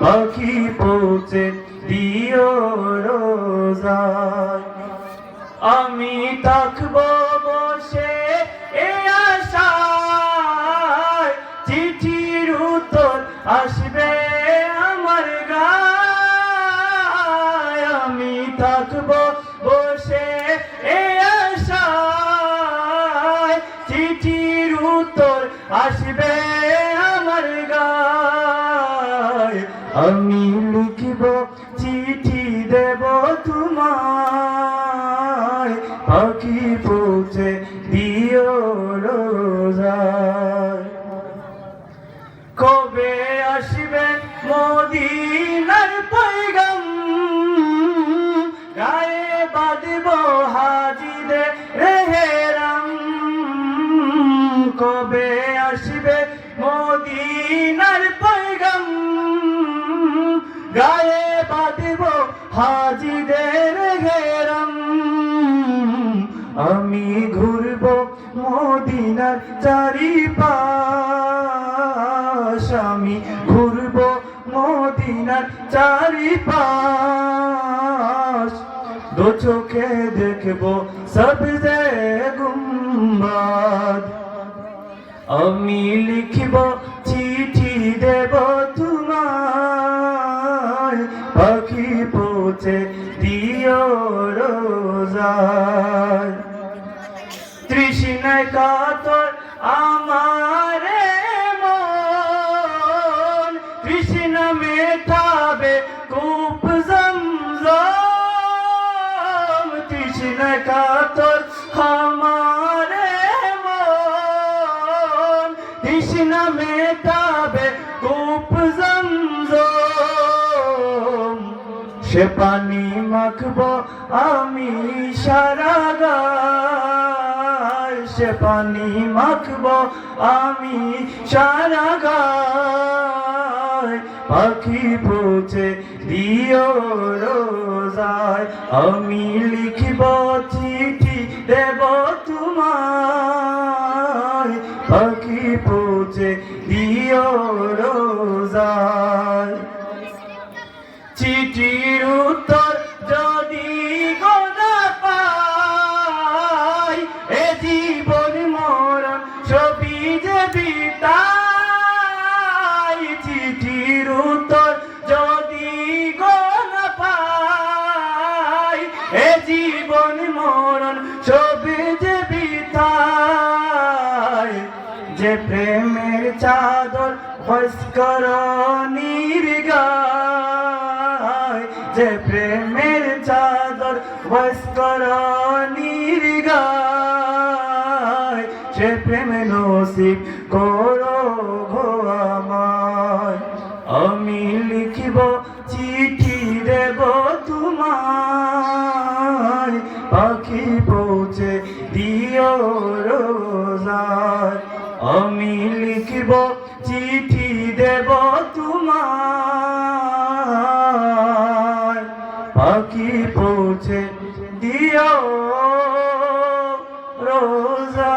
পাখি পৌঁছে দিও রোজায় আমি থাকব বসে এ আশায়। চিঠির উত্তর আসবে আমার গায়। আমি থাকব বসে এ আশায়। চিঠির উত্তর আসবে আমার গায়। আমি লিখিব চিঠি দেব তোমায়। পাখি পৌঁছে দিও কবে আসবে মদিনার পৈগম গায়ে বাঁধব হাজিদের রেহেরাম। কবে আসবে মদিনার পৈগম গায়ে বাঁধব হাজিদের ঘেরাম। আমি ঘুরব মদিনার চারিপাশ। আমি ঘুরব মদিনার চারিপাশ। দু চোখে দেখব সবজে গুম্বাদ। আমি লিখিব চিঠি দেব তোমায় রোজায়। তৃষ্ণায় কাতর আমারে মন। তৃষ্ণা মেটাবে কূপ জমজম। তৃষ্ণায় কাতর আমারে মন। তৃষ্ণা মেটাবে কূপ সে পানি মাখব আমি সারা গায়। সে পানি মাখব আমি সারা গায়। পাখি পৌঁছে দিও রোজায়। আমি লিখিব চিঠি দেব তোমায়। পাখি পৌঁছে দিও রোজায়। চিঠির উত্তর যদি গোনা পাই, এ জীবন মরণ ছবি যে বিতাই চিঠির উত্তর যদি গোনা পাই, এ জীবন মরণ ছবি যে বিতাই যে প্রেমের চাদর ভস্কর নির্গায় যে প্রেমের চাদর ভস্কর নির্গায় সে প্রেম নসিব করো গো আমায়। আমি লিখিব চিঠি দেব তোমায়। পাখি পৌঁছে দিও রোজায়। আমি লিখিব চিঠি দেব তোমায়। পাখি পৌঁছে দিও রোজা।